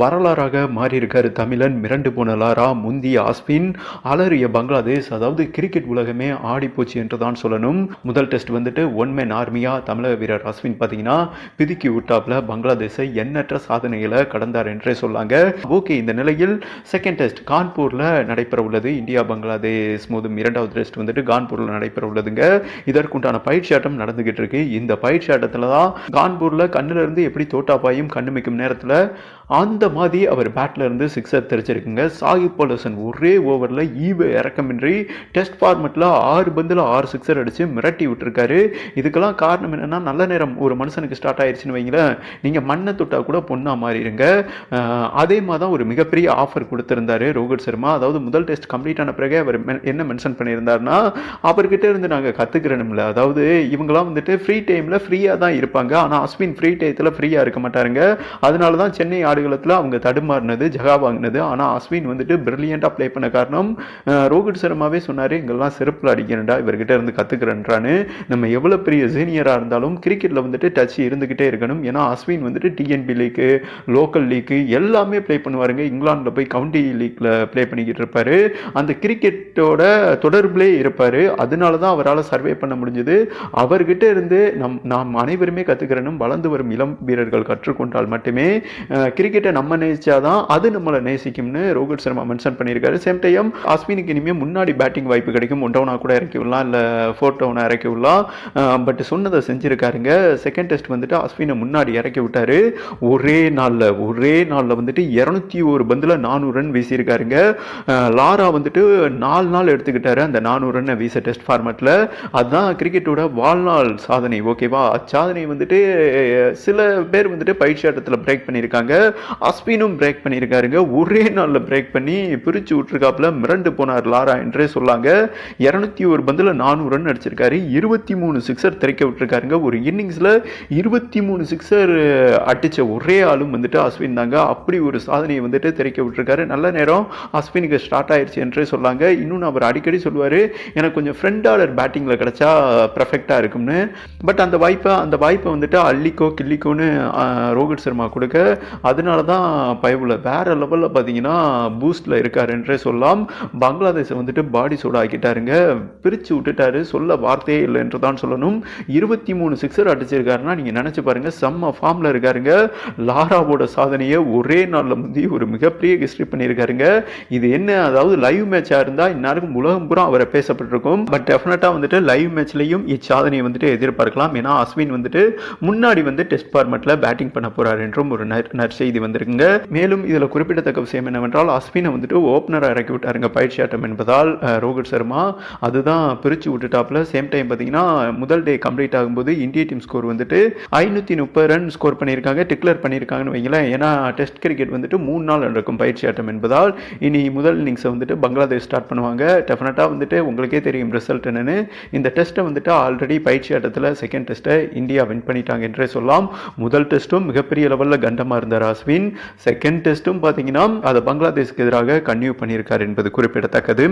வரலாறாக மாறியிருக்காரு தமிழன் மிரண்டு போன லாரா முந்திய ஆஸ்பின் அலறிய பங்களாதேஷ் அதாவது கிரிக்கெட் உலகமே ஆடிப்போச்சு என்று தான் சொல்லணும். முதல் டெஸ்ட் வந்துட்டு ஒன் மேன் ஆர்மியா தமிழக வீரர் அஸ்வின் பார்த்தீங்கன்னா பிதுக்கி விட்டாப்ல பங்களாதேஷை எண்ணற்ற சாதனைகளை கடந்தார் என்றே சொல்லாங்க. ஓகே இந்த நிலையில் செகண்ட் டெஸ்ட் கான்பூரில் நடைபெற உள்ளது இந்தியா பங்களாதேஷ் மோதும் இரண்டாவது டெஸ்ட் வந்துட்டு கான்பூரில் நடைபெற உள்ளதுங்க இதற்குண்டான பயிற்சி ஆட்டம் நடந்துகிட்டு இருக்கு. இந்த பயிற்சி ஆட்டத்தில் தான் கான்பூரில் கண்ணுல இருந்து எப்படி தோட்டா பாயும் கண்ணுமைக்கும் நேரத்தில் அந்த மாதிரி அவர் பேட்ல இருந்து சிக்ஸர் தெரிச்சிருக்குங்க சாகிப் பாலசன் ஒரே ஓவரில் ஈவ இறக்கமின்றி டெஸ்ட் ஃபார்மெட்டில் ஆறு பந்தில் ஆறு சிக்ஸர் அடித்து மிரட்டி விட்டுருக்காரு. இதுக்கெல்லாம் காரணம் என்னென்னா நல்ல நேரம் ஒரு மனுஷனுக்கு ஸ்டார்ட் ஆயிடுச்சுன்னு வைங்களேன். நீங்கள் மண்ணை தொட்டால் கூட பொண்ணாக மாறிடுங்க. அதே மாதிரி தான் ஒரு மிகப்பெரிய ஆஃபர் கொடுத்துருந்தாரு ரோஹித் சர்மா. அதாவது முதல் டெஸ்ட் கம்ப்ளீட் ஆன பிறகு அவர் என்ன மென்ஷன் பண்ணியிருந்தாருன்னா அவர்கிட்ட இருந்து நாங்கள் கற்றுக்கிறோம்ல அதாவது இவங்கெல்லாம் வந்துட்டு ஃப்ரீ டைமில் ஃப்ரீயாக தான் இருப்பாங்க. ஆனால் அஸ்வின் ஃப்ரீ டயத்தில் ஃப்ரீயாக இருக்க மாட்டாருங்க. அதனால தான் சென்னை ஆடுகளத்தில் அவங்க தடுமாறினது ஜகா வாங்கினது. ஆனால் அஸ்வின் வந்துட்டு பிரில்லியண்ட்டாக ப்ளே பண்ண காரணம் ரோஹித் சர்மாவே சொன்னார் இங்கெல்லாம் சிறப்பில் அடிக்கிறேன்டா இவர்கிட்ட இருந்து கற்றுக்கிறேன்றான்னு நம்ம எவ்வளோ பெரிய சீனியராக இருந்தாலும் கிரிக்கெட்டில் வந்துட்டு டச் இருந்துக்கிட்டே இருக்கணும். ஏன்னா அஸ்வின் வந்துட்டு டிஎன்பி லீக்கு லோக்கல் லீக்கு எல்லாமே ப்ளே பண்ணுவாருங்க. இங்கிலாந்தில் போய் கவுண்டி லீக்கில் ப்ளே பண்ணிக்கிட்டு இருப்பார். அந்த கிரிக்கெட்டோட தொடர்பிலே இருப்பார். அதனால தான் அவரால் சர்வே பண்ண முடிஞ்சது. அவர்கிட்ட இருந்து நம் நாம் அனைவருமே கற்றுக்கிறனும் வளர்ந்து வரும் இளம் வீரர்கள் கற்றுக்கொண்டால் மட்டுமே கிரிக்கெட்டை நம்ம நேசிச்சாதான் அது நம்மளை நேசிக்கும்னு ரோஹித் சர்மா மென்ஷன் பண்ணியிருக்காரு. சேம் டைம் அஸ்வினுக்கு இனிமேல் முன்னாடி பேட்டிங் வாய்ப்பு கிடைக்கும். ஒன் டவுனாக கூட இறக்கி விடலாம் இல்லை ஃபோர் டவுனாக இறக்கி விடலாம் பட் சொன்னதை செஞ்சுருக்காருங்க. செகண்ட் டெஸ்ட் வந்துட்டு அஸ்வினை முன்னாடி இறக்கி விட்டாரு. ஒரே நாளில் ஒரே நாளில் வந்துட்டு இரநூத்தி ஒரு பந்தில் நானூறு ரன் வீசியிருக்காருங்க. லாரா வந்துட்டு நாலு நாள் எடுத்துக்கிட்டாரு அந்த நானூறு ரன்னை வீச டெஸ்ட் ஃபார்மேட்டில் அதுதான் கிரிக்கெட்டோட வாழ்நாள் சாதனை ஓகேவா அச்சாதனை வந்துட்டு சில பேர் வந்துட்டு பயிற்சி ஆட்டத்தில் பிரேக் பண்ணியிருக்காங்க. அஸ்வினும் பிரேக் பண்ணியிருக்காருங்க. ஒரே நாளில் பிரேக் பண்ணி பிரித்து விட்டுருக்காப்புல மிரண்டு போனார் லாரா என்றே சொல்லாங்க. இரநூத்தி ஒரு பந்தில் நானூறு ரன் அடிச்சிருக்காரு. இருபத்தி மூணு சிக்ஸர் திரைக்க விட்டுருக்காருங்க. ஒரு இன்னிங்ஸில் இருபத்தி மூணு சிக்ஸர் அடித்த ஒரே ஆளும் வந்துட்டு அஸ்வின் தாங்க. அப்படி ஒரு சாதனையை வந்துட்டு திரைக்க விட்டுருக்காரு. நல்ல நேரம். அஸ்வினுக்கு ஸ்டார்ட் ஆயிடுச்சு என்றே சொல்லாங்க. இன்னொன்று அவர் அடிக்கடி சொல்லுவார் எனக்கு கொஞ்சம் ஃப்ரெண்ட் ஆர்டர் பேட்டிங்கில் கிடைச்சா பர்ஃபெக்டாக இருக்கும்னு. பட் அந்த வாய்ப்பை அந்த வாய்ப்பை வந்துட்டு அள்ளிக்கோ கிள்ளிக்கோன்னு ரோஹித் சர்மா கொடுக்க அதனால தான் பயவுல வேறு லெவலில் பார்த்தீங்கன்னா பூஸ்டில் இருக்கார் என்றே சொல்லலாம். பங்களாதேஷை வந்துட்டு பாடி சூட ஆக்கிட்டாருங்க பிரித்து விட்டுட்டாரு. சொல்ல வார்த்தையே இல்லை என்று தான் சொல்லணும். இருபத்தி மூணு சிக்ஸர் அடிச்சிருக்காருன்னா நீங்கள் நினச்சி பாருங்கள் செம்ம ஃபார்மில் இருக்காருங்க. லாராவோட சாதனையை ஒரே நாளில் முந்தி ஒரு மிகப்பெரிய ஹிஸ்ட்ரி பண்ணியிருக்காருங்க. இது என்ன? அதாவது லைவ் மேட்சாக இருந்தால் இந்நேரம் உலகம் பூரா அவரை பேசப்பட்டிருக்கும். பட் டெஃபினட்டாக வந்துட்டு லைவ் மேட்ச்லையும் இச்சாதனையை வந்துட்டு எதிர்பார்க்கலாம். ஏன்னா அஸ்வின் வந்துட்டு முன்னாடி வந்து டெஸ்ட் ஃபார்மெட்டில் பேட்டிங் பண்ண போகிறார் என்றும் ஒரு நற் நற்செய்தி வந்திருக்குங்க மேலும் இதில் குறிப்பிடத்தக்க விஷயம் என்னவென்றால் அஸ்வினை வந்துட்டு ஓப்பனராக இறக்கி விட்டாருங்க. பயிற்சி ஆட்டம் என்பதால் ரோஹித் சர்மா. அதுதான் பிரித்து விட்டுட்டாப்புல. சேம் டைம் பார்த்தீங்கன்னா முதல் டே கம்ப்ளீட் ஆகும்போது இந்திய டீம் ஸ்கோர் வந்துட்டு ஐநூற்றி முப்பது ரன் ஸ்கோர் பண்ணியிருக்காங்க டிக்ளேர் பண்ணியிருக்காங்கன்னு வைங்களேன். ஏன்னா டெஸ்ட் கிரிக்கெட் வந்துட்டு மூணு நாள் நடக்கும் பயிற்சி ஆட்டம் என்பதால் இனி முதல் இன்னிங்ஸை வந்துட்டு பங்களாதேஷ் ஸ்டார்ட் பண்ணுவாங்க. டெஃபினட்டாக வந்துட்டு உங்களுக்கே தெரியும் ரிசல்ட் என்னன்னு. இந்த டெஸ்ட்டை வந்துட்டு ஆல்ரெடி பயிற்சி ஆட்டத்தில் செகண்ட் டெஸ்ட்டை இந்தியா வின் பண்ணிட்டாங்க என்றே சொல்லலாம். முதல் டெஸ்ட்டும் மிகப்பெரிய லெவலில் கண்டமாக இருந்தார் அஸ்வின் செகண்ட் டெஸ்ட்டும் பார்த்தீங்கன்னா அதை பங்களாதேஷ்க்கு எதிராக கன்டினியூ பண்ணியிருக்கார் என்பது குறிப்பிடத்தக்கது.